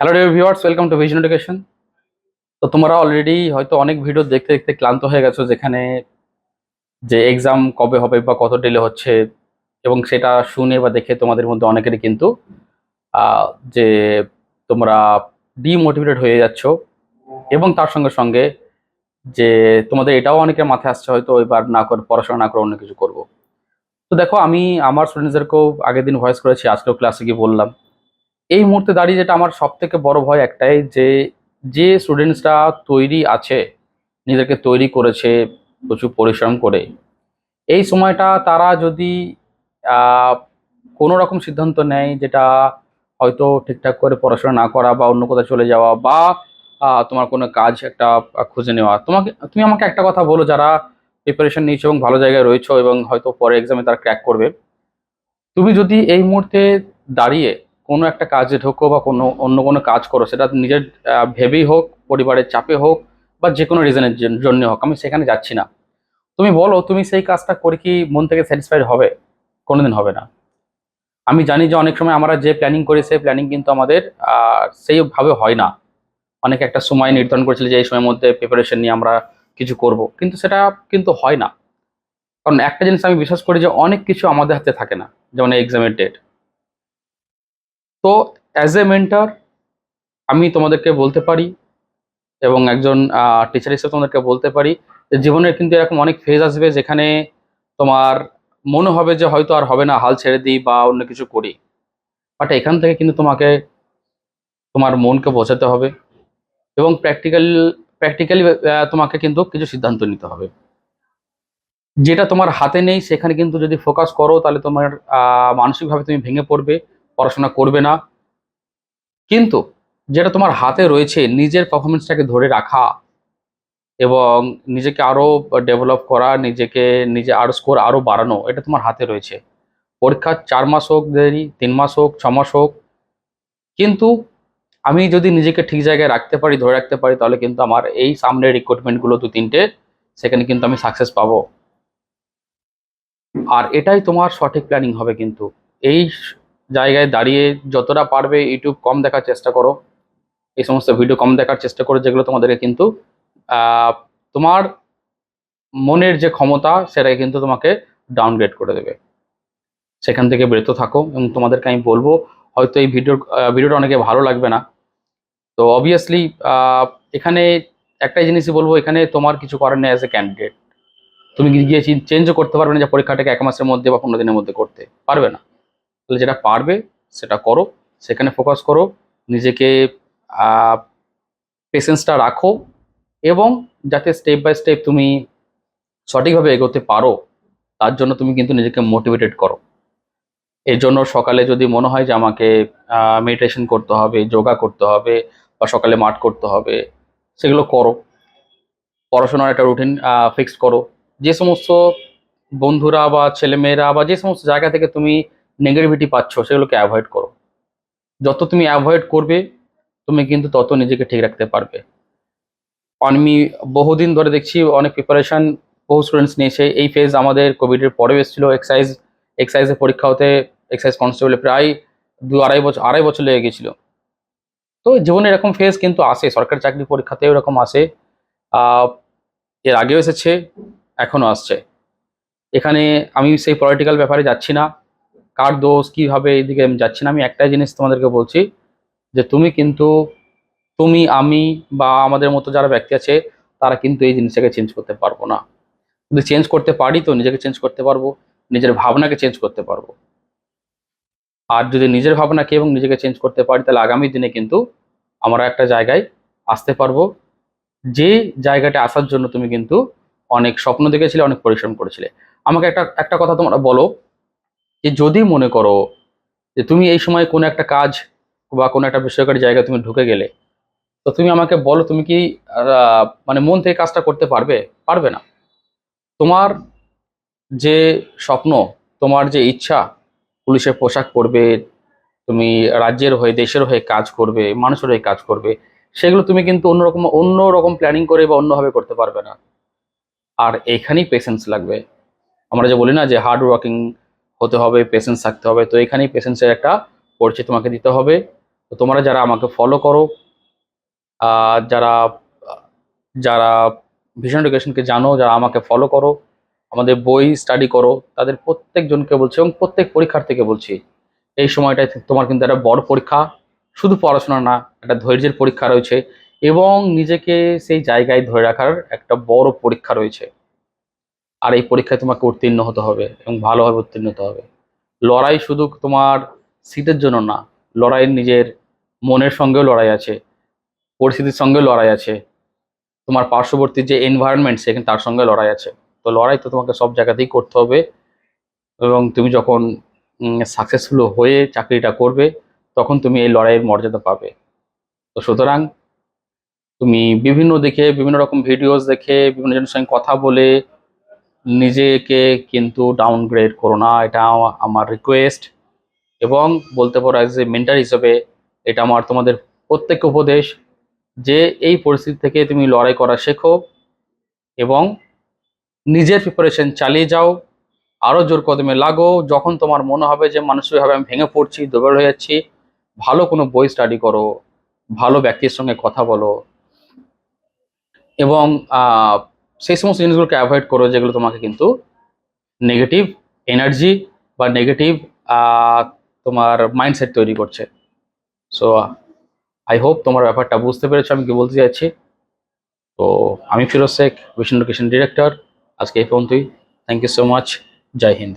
Hello dear viewers welcome to vision education তো তোমরা already হয়তো অনেক ভিডিও দেখতে দেখতে ক্লান্ত হয়ে গেছো যেখানে যে এক্সাম কবে হবে বা কত ডিলে হচ্ছে এবং সেটা শুনে বা দেখে তোমাদের মধ্যে অনেকেরই কিন্তু যে তোমরা ডিমোটিভেটেড হয়ে যাচ্ছ এবং তার সঙ্গে সঙ্গে যে তোমাদের এটাও অনেকের মাথায় আসছে হয়তো এবার না করে, পড়াশোনা না করে অন্য কিছু করব। তো দেখো আমি, আমার স্টুডেন্টসদেরকেও আগের দিন ভয়েস করেছি, আজকেও ক্লাসে গিয়ে বললাম। এই মুহূর্তে দাঁড়িয়ে যেটা আমার সব থেকে বড় ভয় একটাই যে যে স্টুডেন্টসরা তৈরি আছে নিজেকে তৈরি করেছে, প্রচুর পরিশ্রম করে, এই সময়টা তারা যদি কোনো রকম সিদ্ধান্ত নেয় যেটা হয়তো ঠিকঠাক করে পড়াশোনা না করা বা অন্য কোথাও চলে যাওয়া বা তোমার কোনো কাজ একটা খুঁজে নেওয়া, তোমাকে, তুমি আমাকে একটা কথা বলো যারা প্রিপারেশন নিয়েছো এবং ভালো জায়গায় রয়েছো এবং হয়তো পরে এক্সামে তারা ক্র্যাক করবে, তুমি যদি এই মুহূর্তে দাঁড়িয়ে কোনো একটা কাজে ঢোকো বা কোনো, অন্য কোনো কাজ করো, সেটা নিজের ভেবেই হোক, পরিবারের চাপে হোক বা যে কোনো রিজনের জন্য হোক, আমি সেখানে যাচ্ছি না। তুমি বলো, তুমি সেই কাজটা করে কি মন থেকে স্যাটিসফাইড হবে? কোনোদিন হবে না। আমি জানি যে অনেক সময় আমরা যে প্ল্যানিং করি, সেই প্ল্যানিং কিন্তু আমাদের সেইভাবে হয় না। অনেকে একটা সময় নির্ধারণ করেছিল যে এই সময়ের মধ্যে প্রিপারেশন নিয়ে আমরা কিছু করব, কিন্তু সেটা কিন্তু হয় না। কারণ একটা জিনিস আমি বিশ্বাস করি যে অনেক কিছু আমাদের হাতে থাকে না, যেমন এক্সামের ডেট তো অ্যাজ এ মেন্টার আমি তোমাদেরকে বলতে পারি এবং একজন টিচার হিসেবে তোমাদেরকে বলতে পারি যে জীবনের কিন্তু এরকম অনেক ফেজ আসবে যেখানে তোমার মনে হবে যে হয়তো আর হবে না, হাল ছেড়ে দিই বা অন্য কিছু করি। বাট এখান থেকে কিন্তু তোমাকে, তোমার মনকে বোঝাতে হবে এবং প্র্যাকটিক্যাল প্র্যাকটিক্যালি তোমাকে কিন্তু কিছু সিদ্ধান্ত নিতে হবে। যেটা তোমার হাতে নেই, সেখানে কিন্তু যদি ফোকাস করো, তাহলে তোমার মানসিকভাবে তুমি ভেঙে পড়বে। পড়াশোনা করবে না। কিন্তু যেটা তোমার হাতে রয়েছে, নিজের পারফরমেন্সটাকে ধরে রাখা এবং নিজেকে আরও ডেভেলপ করা, নিজেকে, নিজে আরও স্কোর আরও বাড়ানো, এটা তোমার হাতে রয়েছে। পরীক্ষা চার মাস হোক, দেরি, তিন মাস হোক, ছ মাস হোক, কিন্তু আমি যদি নিজেকে ঠিক জায়গায় রাখতে পারি, ধরে রাখতে পারি, তাহলে কিন্তু আমার এই সামনের রিক্রুটমেন্টগুলো দু তিনটে, সেখানে কিন্তু আমি সাকসেস পাবো। আর এটাই তোমার সঠিক প্ল্যানিং হবে কিন্তু। এই জায়গায় দাঁড়িয়ে যতটা পারবে ইউটিউব কম দেখার চেষ্টা করো। এই সমস্ত ভিডিও কম দেখার চেষ্টা করো, যেগুলো তোমাদেরকে কিন্তু তোমার মনের যে ক্ষমতা, সেটাকে কিন্তু তোমাকে ডাউনগ্রেড করে দেবে। সেখান থেকে বেরোতে থাকো এবং তোমাদেরকে আমি বলব, হয়তো এই ভিডিও ভিডিওটা অনেকে ভালো লাগবে না। তো অবভিয়াসলি এখানে একটাই জিনিসই বলব, এখানে তোমার কিছু করার নেই অ্যাজ এ ক্যান্ডিডেট তুমি গিয়ে চেঞ্জও করতে পারবে না যে পরীক্ষাটাকে এক মাসের মধ্যে বা পনেরো দিনের মধ্যে করতে। পারবে না। তাহলে যেটা পারবে, সেটা করো। সেখানে ফোকাস করো। নিজেকে পেশেন্সটা রাখো এবং যাতে স্টেপ বাই স্টেপ তুমি সঠিকভাবে এগোতে পারো, তার জন্য তুমি কিন্তু নিজেকে মোটিভেটেড করো। এর জন্য সকালে যদি মনে হয় যে আমাকে মেডিটেশন করতে হবে যোগা করতে হবে বা সকালে মাঠ করতে হবে, সেগুলো করো। পড়াশোনার একটা রুটিন ফিক্স করো। যে সমস্ত বন্ধুরা বা ছেলেমেয়েরা বা যে সমস্ত জায়গা থেকে তুমি নেগেটিভিটি পাচ্ছ, সেগুলোকে অ্যাভয়েড করো। যত তুমি অ্যাভয়েড করবে, তুমি কিন্তু তত নিজেকে ঠিক রাখতে পারবে। আমি বহুদিন ধরে দেখছি অনেক প্রিপারেশন বহু স্টুডেন্টস নিয়েছে। এই ফেজ আমাদের কোভিডের পরে এসেছিল এক্সাইজ এক্সাইজের পরীক্ষা হতে এক্সাইজ কনস্টেবলে প্রায় দু আড়াই বছর আড়াই বছর লেগে গেছিল। তো জীবনে এরকম ফেজ কিন্তু আসে, সরকারি চাকরি পরীক্ষাতেও এরকম আসে। এর আগেও এসেছে, এখনও আসছে। এখানে আমি সেই পলিটিক্যাল ব্যাপারে যাচ্ছি না। কার দোষ, কীভাবে এইদিকে আমি যাচ্ছি না, আমি একটাই জিনিস তোমাদেরকে বলছি যে তুমি কিন্তু, তুমি, আমি বা আমাদের মতো যারা ব্যক্তি আছে, তারা কিন্তু এই জিনিসটাকে চেঞ্জ করতে পারব না। যদি চেঞ্জ করতে পারি তো নিজেকে চেঞ্জ করতে পারব, নিজের ভাবনাকে চেঞ্জ করতে পারব। আর যদি নিজের ভাবনাকে এবং নিজেকে চেঞ্জ করতে পারি, তাহলে আগামী দিনে কিন্তু আমরা একটা জায়গায় আসতে পারব। যে জায়গাটা আসার জন্য তুমি কিন্তু অনেক স্বপ্ন দেখেছিলে, অনেক পরিশ্রম করেছিলে। আমাকে একটা একটা কথা তোমরা বলো যে যদি মনে করো যে তুমি এই সময় কোনো একটা কাজ বা কোনো একটা বেসরকারি জায়গায় তুমি ঢুকে গেলে, তো তুমি আমাকে বলো তুমি কি মানে মন থেকে কাজটা করতে পারবে? পারবে না। তোমার যে স্বপ্ন, তোমার যে ইচ্ছা, পুলিশের পোশাক পরবে, তুমি রাজ্যের হয়ে, দেশের হয়ে কাজ করবে, মানুষের হয়ে কাজ করবে, সেগুলো তুমি কিন্তু অন্যরকম অন্য রকম প্ল্যানিং করে বা অন্যভাবে করতে পারবে না। আর এখানেই পেশেন্স লাগবে। আমরা যে বলি না যে হার্ড ওয়ার্কিং হতে হবে পেশেন্স থাকতে হবে। তো এখানেই পেশেন্সের একটা পরিচয় তোমাকে দিতে হবে। তো তোমরা যারা আমাকে ফলো করো যারা যারা ভিশন এডুকেশনকে জানো, যারা আমাকে ফলো করো, আমাদের বই স্টাডি করো, তাদের প্রত্যেকজনকে বলছি এবং প্রত্যেক পরীক্ষার্থীকে বলছি, এই সময়টায় তোমার কিন্তু একটা বড় পরীক্ষা। শুধু পড়াশোনা না, একটা ধৈর্যের পরীক্ষা রয়েছে এবং নিজেকে সেই জায়গায় ধরে রাখার একটা বড় পরীক্ষা রয়েছে। আর এই পরীক্ষায় তোমাকে উত্তীর্ণ হতে হবে এবং ভালোভাবে উত্তীর্ণ হতে হবে। লড়াই শুধু তোমার সিটের জন্য না লড়াই নিজের মনের সঙ্গেও লড়াই আছে, পরিস্থিতির সঙ্গেও লড়াই আছে। তোমার পার্শ্ববর্তী যে এনভায়রনমেন্ট সেখানে তার সঙ্গে লড়াই আছে। তো লড়াই তো তোমাকে সব জায়গাতেই করতে হবে এবং তুমি যখন সাকসেসফুল হয়ে চাকরিটা করবে, তখন তুমি এই লড়াইয়ের মর্যাদা পাবে। তো সুতরাং তুমি বিভিন্ন দেখে, বিভিন্ন রকম ভিডিওস দেখে, বিভিন্ন জনের সঙ্গে কথা বলে নিজেকে কিন্তু ডাউনগ্রেড করো না, এটা আমার রিকোয়েস্ট এবং বলতে পারো অ্যাজ এ মেন্টার হিসেবে এটা আমার তোমাদের প্রত্যেক উপদেশ যে এই পরিস্থিতি থেকে তুমি লড়াই করা শেখো এবং নিজের প্রিপারেশন চালিয়ে যাও। আরও জোর কদমে লাগো। যখন তোমার মনে হবে যে মানসিকভাবে আমি ভেঙে পড়ছি, দুর্বল হয়ে যাচ্ছি, ভালো কোনো বই স্টাডি করো, ভালো ব্যক্তির সঙ্গে কথা বলো এবং সেই সমস্ত জিনিসগুলোকে অ্যাভয়েড করো যেগুলো তোমাকে কিন্তু নেগেটিভ এনার্জি বা নেগেটিভ তোমার মাইন্ডসেট তৈরি করছে। সো আই হোপ তোমার ব্যাপারটা বুঝতে পেরেছ, আমি কি বলতে চাইছি? তো, আমি Firoz Sheikh vision education director আজকে এই পর্যন্তই। Thank you so much Jai Hind.